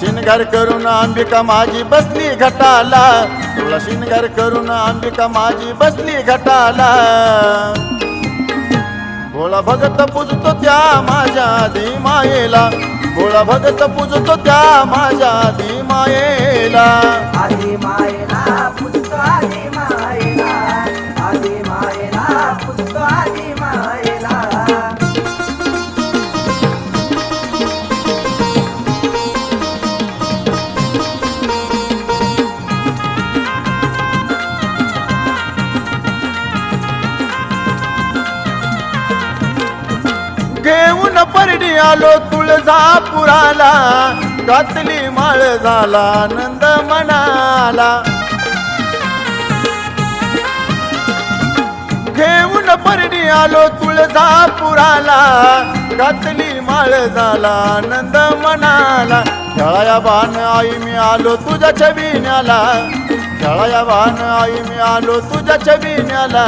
सोळा शिनगार करून अंबिका माझी बसली घटाला. तुला शिनगार करून अंबिका माझी बसली घटाला. भोळा भगत पुजतो त्या माझ्या आधी मायेला भोळा भगत पूजतो त्या माझ्या आधी परडी आलो तुळजापुराला. घातली माळ झाला आनंद मनाला. घेऊन परडी आलो तुळजापुराला. घातली माळ झाला आनंद मनाला. खेळाया बाण आई मी आलो तुझ्या छबिन्याला. खेळाया बाण आई मी आलो तुझ्या छबिन्याला.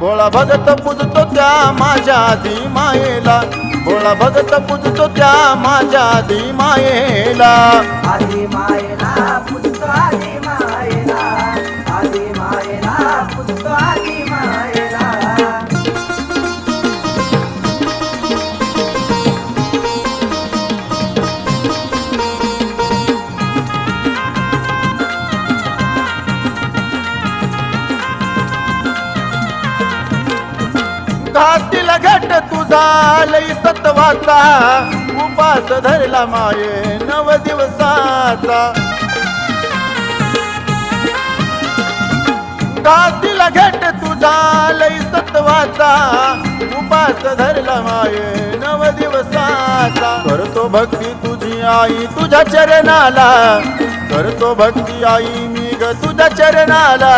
भोळा भगत पुजतो त्या माझ्या आधी मायेला. भोळा भगत पुजतो त्या माझ्या आधी मायेला. आधी मायेला पुजतो घातील घट तुझा लई सत्वाचा. उपास धरला माये नव दिवसाचा. घातील घट तुझा लई सत्वाचा. उपास धरला माये नव दिवसाचा. करतो भक्ती तुझी आई तुझ्या चरणाला. करतो भक्ती आई मी ग तुझ्या चरणाला.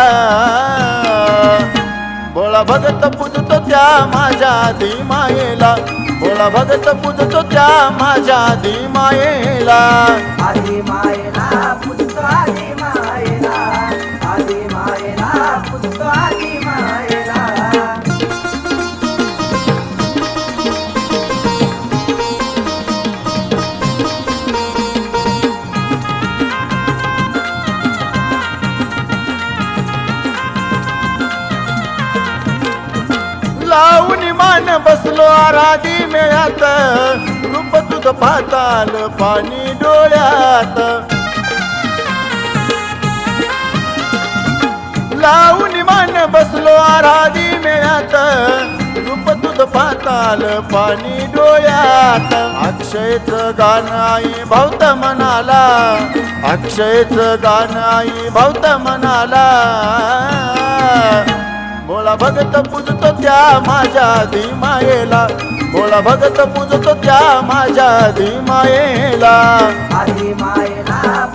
बोला भगत पूजतो त्या माझ्या आधी मायेला भोळा भगत पूजतो त्या माझ्या आधी मायेला आधी मायला पुजतो आधी मायला. आधी मायला पुजतो आधी लावून मान बसलो आराधी मेळ्यात. रूप तुझ पाताल पाणी डोळ्यात. लावून मान बसलो आराधी मेळ्यात. रूप तुझ पाताल पाणी डोळ्यात. अक्षयचं गाणं आई भावत मनाला. अक्षयचं गाणं आई भावत मनाला. भोळा भगत पूजतो त्या माझ्या धीमायेला. भोळा भगत पूजतो त्या माझ्या धीमायेला. मायेला